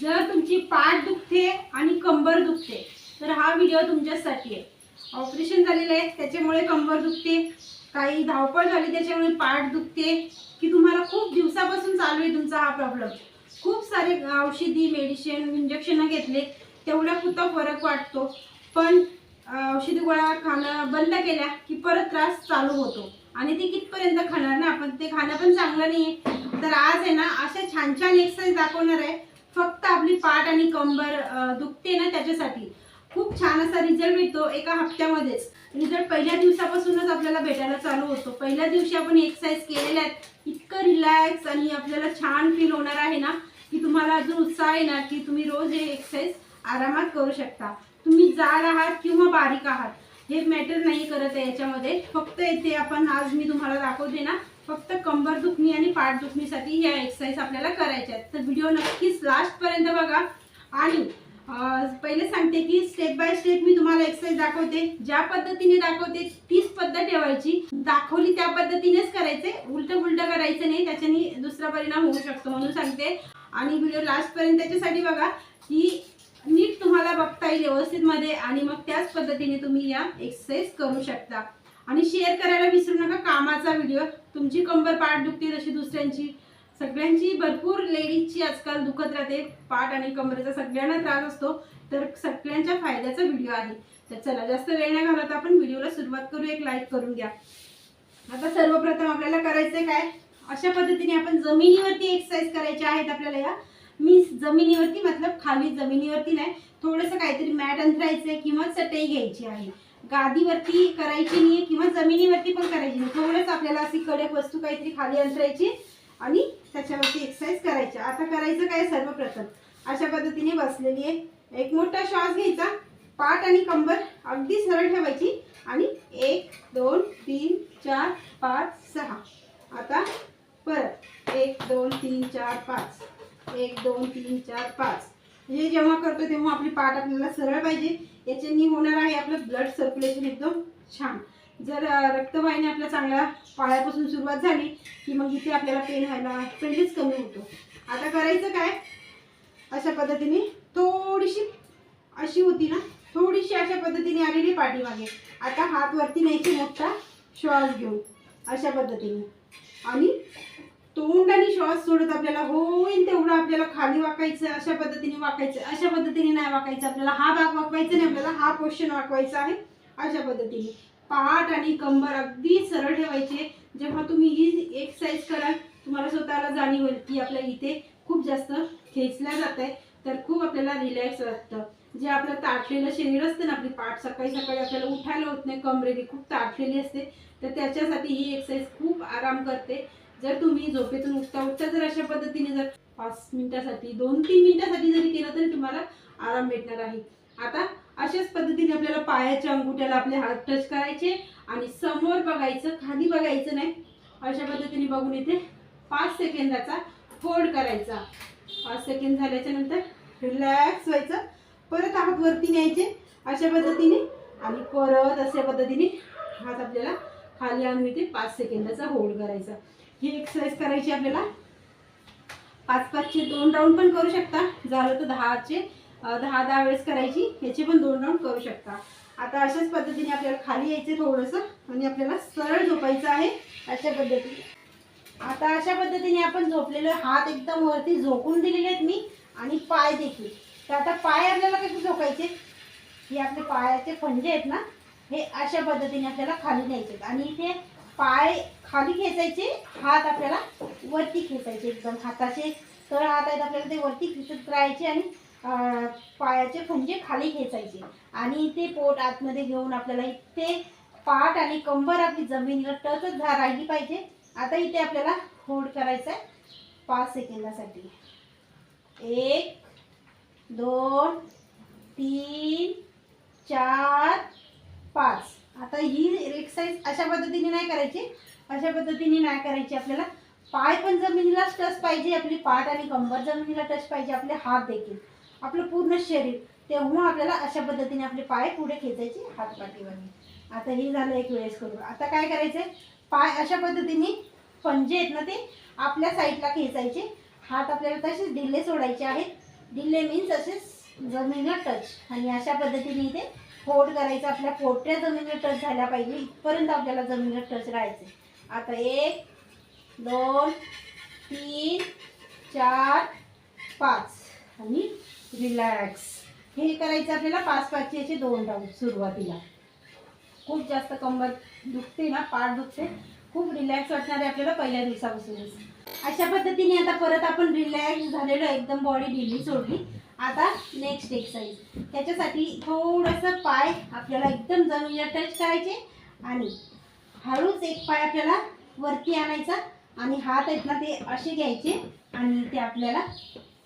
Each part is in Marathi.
जर तुमची पाठ दुखते आणि कंबर दुखते तर हा व्हिडिओ तुमच्यासाठी आहे. ऑपरेशन झालेलं आहे त्याच्यामुळे कंबर दुखते. काही धावपळ झाली त्याच्यामुळे पाठ दुखते. की तुम्हाला खूप दिवसापासून चालू आहे तुमचा हा प्रॉब्लेम खूप सारे औषधी मेडिसिन इंजेक्शन घेतले. तेवढ्या पुरता फरक वाटतो. पण औषधी गोळ्या खाणं बंद केल्या की परत त्रास चालू होतो. आणि ते कितपर्यंत खाणार ना आपण? ते खाणं पण चांगलं नाही आहे तर आज आहे ना अशा छान छान एक्सरसाइज दाखवणार आहे. फक्त आपली पाठ आणि कंबर दुखते ना त्याच्यासाठी. खूप छान असा रिझल्ट मिळतो एका हप्त्यामध्येच. रिझल्ट पहिल्या दिवसापासूनच आपल्याला भेटायला चालू होतो. पहिल्या दिवशी आपण एक्सरसाइज केलेल्या आहेत. इतकं रिलॅक्स आणि आपल्याला छान फील होणार आहे ना की तुम्हाला अजून उत्साह येणार की तुम्ही रोज हे एक्सरसाइज आरामात करू शकता. तुम्ही जाड आहात किंवा बारीक आहात हे मॅटर नाही करत आहे याच्यामध्ये. फक्त येथे आपण आज मी तुम्हाला दाखवते ना फक्त कंबर दुखणी आणि पाठ दुखणीसाठी ह्या एक्सरसाइज आपल्याला करायच्या आहेत. तर व्हिडिओ नक्कीच लास्टपर्यंत बघा. आणि पहिले सांगते की स्टेप बाय स्टेप मी तुम्हाला एक्सरसाइज दाखवते. ज्या पद्धतीने दाखवते तीच पद्धत ठेवायची. दाखवली त्या पद्धतीनेच करायचे. उलट उलट करायचं नाही त्याच्याने दुसरा परिणाम होऊ शकतो म्हणून सांगते. आणि व्हिडिओ लास्टपर्यंत त्याच्यासाठी बघा की नीट तुम्हाला बघता येईल व्यवस्थितमध्ये आणि मग त्याच पद्धतीने तुम्ही या एक्सरसाइज करू शकता. आणि शेअर करायला विसरू नका कामाचा व्हिडिओ तुमची कंबर पाठ दुखते तशी दुसऱ्यांची. सगळ्यांची भरपूर लेडीजची आजकाल दुखत राहते. पाठ आणि कमरेचा सगळ्यांना त्रास असतो. तर सगळ्यांच्या फायद्याचा व्हिडिओ आहे. तर चला जास्त वेळ नाही घालत आपण. व्हिडिओला सुरुवात करू. एक लाईक करून घ्या. आता सर्वप्रथम आपल्याला करायचं काय? अशा पद्धतीने आपण जमिनीवरती एक्सरसाइज करायच्या आहेत आपल्याला या. मी जमिनीवरती मतलब खाली जमिनीवरती नाही. थोडंसं काहीतरी मॅट अंतरायचं किंवा चटई घ्यायची आहे. गादीवरती करायची नाही किंवा जमिनीवरती पण करायची नाही थोडंच आपल्याला अशी कडक वस्तू काहीतरी खाली अंतरायची आणि त्याच्यावरती एक्सरसाइज करायची. आता करायचं काय सर्वप्रथम? अशा पद्धतीने बसलेली आहे. एक मोठा श्वास घ्यायचा. पाठ आणि कंबर अगदी सरळ ठेवायची. आणि एक दोन तीन चार पाच सहा. आता परत एक दोन तीन चार पाच. एक दोन तीन चार पाच. हे जेव्हा करतो तेव्हा आपली पाठ आपल्याला सरळ पाहिजे. याच्यानी होणार आहे आपलं ब्लड सर्क्युलेशन एकदम छान. जर रक्तवाहिनी आपल्या चांगल्या पायापासून सुरुवात झाली की मग इथे आपल्याला पेन व्हायला पेनच कमी होतो. आता करायचं काय? अशा पद्धतीने थोडीशी अशी होती ना थोडीशी अशा पद्धतीने आलेली पाठीमागे. आता हात वरती न्यायची मोठा श्वास घेऊन अशा पद्धतीने. आणि तोंड आणि श्वास सोडत आपल्याला होईल तेवढं आपल्याला खाली वाकायचं अशा पद्धतीने वाकायचं अशा पद्धतीने नाही वाकायचं. आपल्याला हा भाग वाकवायचा नाही आपल्याला हा पोर्शन वाकवायचा आहे. अशा पद्धतीने. पाठ आणि कंबर अगदी सरळ ठेवायचे. जेव्हा तुम्ही ही एक्सरसाइज कराल तुम्हाला स्वतःला जाणीव होईल की आपल्या इथे खूप जास्त खेचल्या जात आहे तर खूप आपल्याला रिलॅक्स वाटतं. जे आपलं ताटलेलं शरीर असतं ना आपली पाठ सकाळी सकाळी आपल्याला उठायला होत नाही कमरेली खूप ताटलेली असते तर त्याच्यासाठी ही एक्सरसाइज खूप आराम करते. जर तुम्ही झोपेतून उठता उठता जर अशा पद्धतीने जर पाच मिनिटासाठी दोन तीन मिनिटासाठी जरी केलं तरी तुम्हाला आराम भेटणार आहे. आता अशाच पद्धतीने आपल्याला पायाच्या अंगुठ्याला आपले हात टच करायचे आणि समोर बघायचं खाली बघायचं नाही. अशा पद्धतीने बघून इथे पाच सेकंदाचा फोल्ड करायचा. पाच सेकंद झाल्याच्यानंतर रिलॅक्स व्हायचं. परत हात वरती न्यायचे. अशा पद्धतीने आणि परत अशा पद्धतीने हात आपल्याला खाली आणून इथे पाच सेकंदाचा होल्ड करायचा. ही एक्सरसाइज करायची आपल्याला. पाच पाचचे दोन राऊंड पण करू शकता. झालं तर दहाचे दहा दहा वेळेस करायची. ह्याचे पण दोन राऊंड करू शकता. आता अशाच पद्धतीने आपल्याला खाली यायचे थोडंसं आणि आपल्याला सरळ झोपायचं आहे अशा पद्धतीने. आता अशा पद्धतीने आपण झोपलेलो हात एकदम वरती झोकून दिलेले आहेत मी आणि पाय देखील. तर आता पाय आपल्याला कसे झोकायचे? हे आपले पायाचे फंजे आहेत ना हे अशा पद्धतीने आपल्याला खाली न्यायचे आहेत. आणि इथे पाय खाली खेचायचे हात आपल्याला वरती खेचायचे एकदम हाताचे. तळ हात आहेत आपल्याला ते वरती खेचत राहायचे आणि पायाचे फुंजे खाली खेचायचे. आणि ते पोट आतमध्ये घेऊन आपल्याला इथे पाठ आणि कंबर आपली जमिनीला टचच झा राहिली पाहिजे. आता इथे आपल्याला होल्ड करायचं आहे पाच सेकंदासाठी. एक दोन तीन चार पाच. आता ही एक्सरसाइज अशा पद्धतीने नाही करायची. अशा पद्धतीने नाही करायची आपल्याला. पाय पण जमिनीला टच पाहिजे आपली पाठ आणि कंबर जमिनीला टच पाहिजे आपले हात देखील. आपलं पूर्ण शरीर. तेव्हा आपल्याला अशा पद्धतीने आपले पाय पुढे खेचायचे हात पाठीवर आता हे झालं एक वेळेस करू आता काय करायचंय? पाय अशा पद्धतीने पंजे आहेत ना ते आपल्या साईडला खेचायचे. हात आपल्याला तसेच ढिल्ले सोडायचे आहेत. ढिल्ले मीन्स असेच जमिनीला टच आणि अशा पद्धतीने इथे फोड करायचं आपल्या फोट्या जमिनीवर टच झाल्या पाहिजे. इथपर्यंत आपल्याला जमिनीवर टच राहायचे आता एक दोन तीन चार पाच. आणि रिलॅक्स हे करायचं आपल्याला पाच पाचचे याचे दोन राऊंड सुरुवातीला. खूप जास्त कंबर दुखते ना पाठ दुखते. खूप रिलॅक्स वाटणार आहे आपल्याला पहिल्या दिवसापासूनच. अशा पद्धतीने आता परत आपण रिलॅक्स झालेलो एकदम बॉडी ढिली सोडली. आता नेक्स्ट एक्सरसाइज त्याच्यासाठी थोडंसं पाय आपल्याला एकदम जमिनीला टच करायचे आणि हळूच एक पाय आपल्याला वरती आणायचा आणि हात आहेत ना ते असे घ्यायचे आणि ते आपल्याला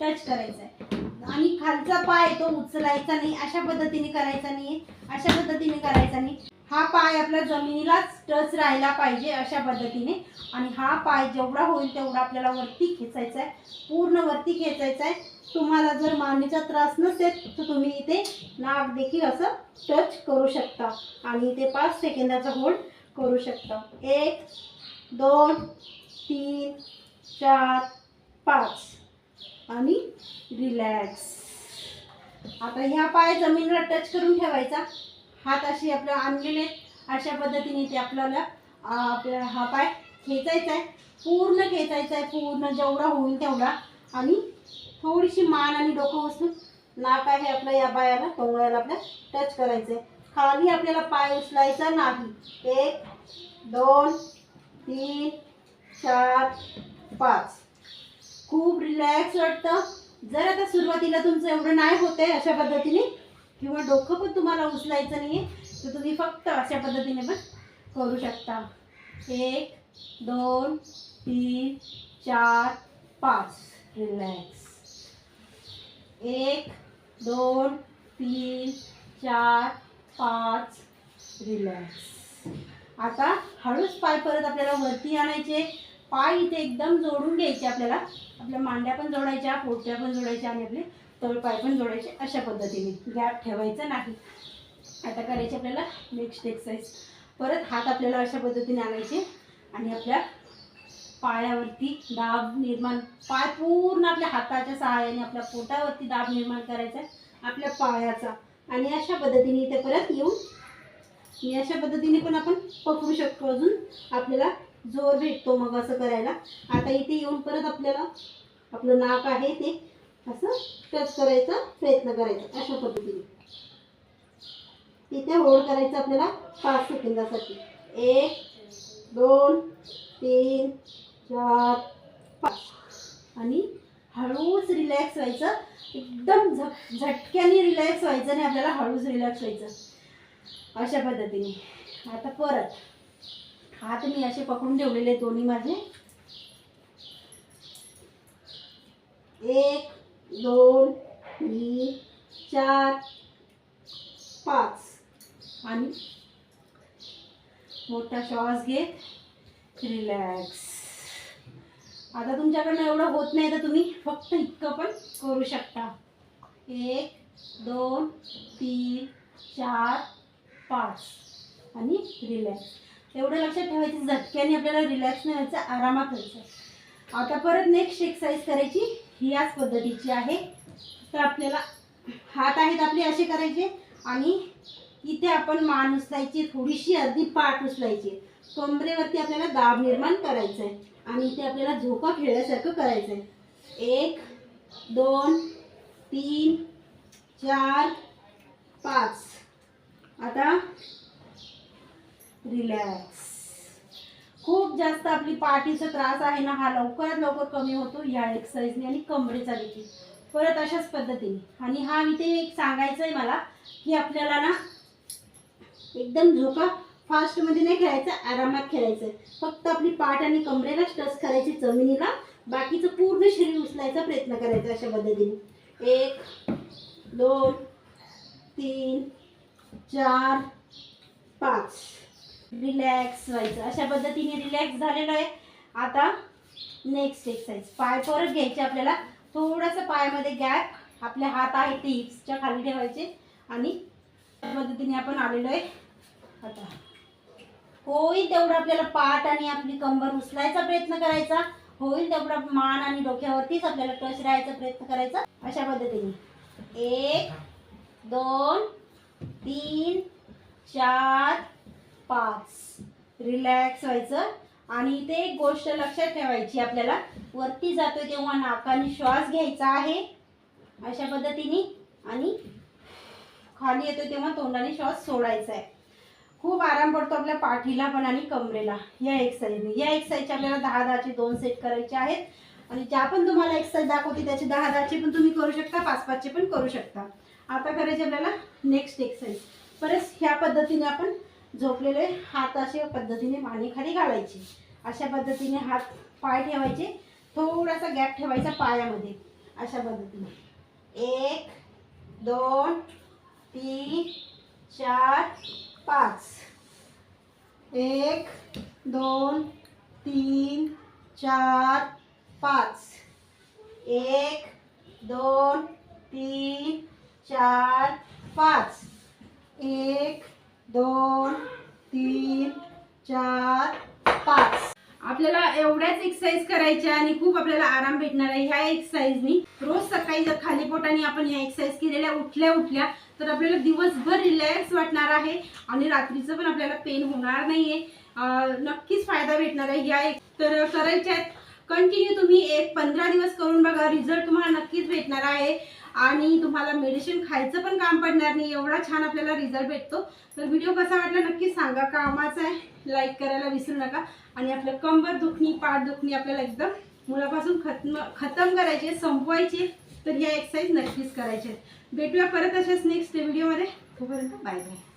टच करायचं आहे आणि खालचा पाय तो उचलायचा नाही अशा पद्धतीने करायचा नाही अशा पद्धतीने करायचा नाही. हा पाय आपला जमिनीलाच टच राहायला पाहिजे अशा पद्धतीने. आणि हा पाय जेवढा होईल तेवढा आपल्याला वरती खेचायचा आहे. पूर्ण वरती खेचायचा आहे. तुम्हाला जर मानेचा त्रास नसेल तर तुम्ही इथे नाक देखील असं टच करू शकता. आणि इथे पाच सेकंदाचा होल्ड करू शकता. एक दोन तीन चार पाच. आणि रिलॅक्स. आता ह्या पाय जमिनीला टच करून ठेवायचा. हात असे आपलं आणलेले आहेत. अशा पद्धतीने ते आपल्याला आपल्याला हा पाय खेचायचा आहे. पूर्ण खेचायचा आहे. पूर्ण जेवढा होईल तेवढा. आणि थोडीशी मान आणि डोकं उचलून नाक आहे आपलं या पायाला टोंगळ्याला आपल्या टच करायचं आहे खाली आपल्याला पाय उचलायचा नाही. एक दोन तीन चार पाच. खूप रिलॅक्स वाटतं. जर आता सुरुवातीला तुमचं एवढं नाही होत आहे अशा पद्धतीने किंवा डोकं पण तुम्हाला उचलायचं नाही तर तुम्ही फक्त अशा पद्धतीने पण करू शकता. एक दोन तीन चार पाच. रिलॅक्स एक दोन तीन चार पाच. रिलॅक्स आता हळूच पाय परत आपल्याला वरती आणायचे. पाय इथे एकदम जोडून घ्यायचे आपल्याला. आपल्या मांड्या पण जोडायच्या पोट्या पण जोडायच्या आणि आपले तळपाय पण जोडायचे अशा पद्धतीने. गॅप ठेवायचा नाही. आता करायचे आपल्याला नेक्स्ट एक्सरसाइज परत हात आपल्याला अशा पद्धतीने आणायचे आणि आपल्या पायावरती दाब निर्माण पाय पूर्ण आपल्या हाताच्या सहाय्याने आपल्या पोटावरती दाब निर्माण करायचा आपल्या पायाचा. आणि अशा पद्धतीने इथे परत येऊन आणि अशा पद्धतीने पण आपण पकडू शकतो अजून. आपल्याला जोर भेटतो मग असं करायला. आता इथे येऊन परत आपल्याला आपलं नाक आहे ते असं टच करायचा प्रयत्न करायचा अशा पद्धतीने. इथे होल्ड करायचं आपल्याला पाच सेकंदासाठी. एक दोन तीन चार पाच. आणि हळूच रिलॅक्स व्हायचं. एकदम झ झटक्याने रिलॅक्स व्हायचं आणि आपल्याला हळूच रिलॅक्स व्हायचं. अशा पद्धतीने. आता परत. हात मी असे पकडून ठेवलेले दोन्ही माझे. एक दोन तीन चार पाच. आणि मोठा श्वास घेत रिलॅक्स आता तुमच्याकडनं एवढं होत नाही तर तुम्ही फक्त इतकं पण करू शकता. एक दोन तीन चार पाच. आणि रिलॅक्स एवढं लक्षात ठेवायचं झटक्याने आपल्याला रिलॅक्स नाही व्हायचं आरामात व्हायचं. आता परत नेक्स्ट एक्सरसाइज करायची. ही याच पद्धतीची आहे. तर आपल्याला हात आहेत आपले असे करायचे आणि इथे आपण मान उचलायची थोडीशी अर्धी पाठ उचलायची. कमरेवरती आपल्याला दाब निर्माण करायचं आहे आणि इथे आपल्याला झोका खेळल्यासारखं करायचं आहे एक दोन तीन चार पाच. आता रिलॅक्स खूप जास्त आपली पाठीचा त्रास आहे ना हा लवकरात लवकर कमी होतो. या एक्सरसाइजने आणि कमरेचा देखील. परत अशाच पद्धतीने. आणि हा इथे एक सांगायचं आहे मला की आपल्याला ना एकदम झोका फास्टमध्ये नाही खेळायचं आरामात खेळायचं आहे फक्त आपली पाठ आणि कमरेलाच टच करायची जमिनीला बाकीचं पूर्ण शरीर उचलायचा प्रयत्न करायचा अशा पद्धतीने. एक दोन तीन चार पाच. रिलॅक्स व्हायचं. अशा पद्धतीने रिलॅक्स झालेलं आहे. आता नेक्स्ट एक्सरसाइज पाय परत घ्यायचे आपल्याला. थोडासा पायामध्ये गॅप आपले हात आहे ते हिप्सच्या खाली ठेवायचे. आणि त्या पद्धतीने आपण आलेलो आहे. आता. होईल तेवढं आपल्याला पाठ आणि आपली कंबर उचलायचा प्रयत्न करायचा. होईल तेवढा मान आणि डोक्यावरतीच आपल्याला टच राहायचा प्रयत्न करायचा. अशा पद्धतीने. एक दोन तीन चार पाच. रिलॅक्स व्हायचं. आणि इथे एक गोष्ट लक्षात ठेवायची आपल्याला. वरती जातोय तेव्हा नाकाने श्वास घ्यायचा आहे. अशा पद्धतीने. आणि खाली येतोय तेव्हा तोंडाने श्वास सोडायचा आहे. खूप आराम पडतो आपल्या पाठीला पण आणि कमरेला. या एक्सरसाइजने या एक्सरसाइजचे आपल्याला दहा दहाचे दोन सेट करायचे आहेत. आणि ज्या पण तुम्हाला एक्सरसाइज दाखवते त्याचे दहा दहाचे पण तुम्ही करू शकता पाच पाचचे पण करू शकता. आता करायचे आपल्याला नेक्स्ट एक्सरसाइज परत ह्या पद्धतीने आपण झोपलेले हात अशा पद्धतीने मानेखाली घालायचे. अशा पद्धतीने हात पाय ठेवायचे. थोडासा गॅप ठेवायचा पायामध्ये. अशा पद्धतीने. एक दोन तीन चार पाच. एक दोन तीन चार पाच. एक दोन तीन चार पाच. एक दोन तीन चार पाच. आपल्याला एवढ्याच एक्सरसाइज करायच्या आणि खूप आपल्याला आराम भेटणार आहे ह्या एक्सरसाइजनी रोज सकाळी जर खाली पोटाने आपण ह्या एक्सरसाइज केलेल्या उठल्या उठल्या तर आपल्याला दिवसभर रिलॅक्स वाटणार आहे आणि रात्रीचं पण आपल्याला पेन होणार नाहीये. नक्कीच फायदा भेटणार आहे. ह्या एक तर करायच्या आहेत कंटिन्यू तुम्ही एक पंधरा दिवस करून बघा. रिझल्ट तुम्हाला नक्कीच भेटणार आहे. आणि तुम्हाला मेडिसिन खायचं पण काम पडणार नाही. एवढा छान आपल्याला रिझल्ट भेटतो. तर व्हिडिओ कसा वाटला नक्की सांगा. कामाचा आहे. लाईक करायला विसरू नका. आणि आपलं कंबर दुखणी पाठ दुखणी आपल्याला एकदम मुलापासून खत्म खतम करायचे संपवायचे तर ह्या एक्सरसाइज नक्कीच करायचे भेटूया परत अशाच नेक्स्ट व्हिडिओमध्ये तोपर्यंत बाय बाय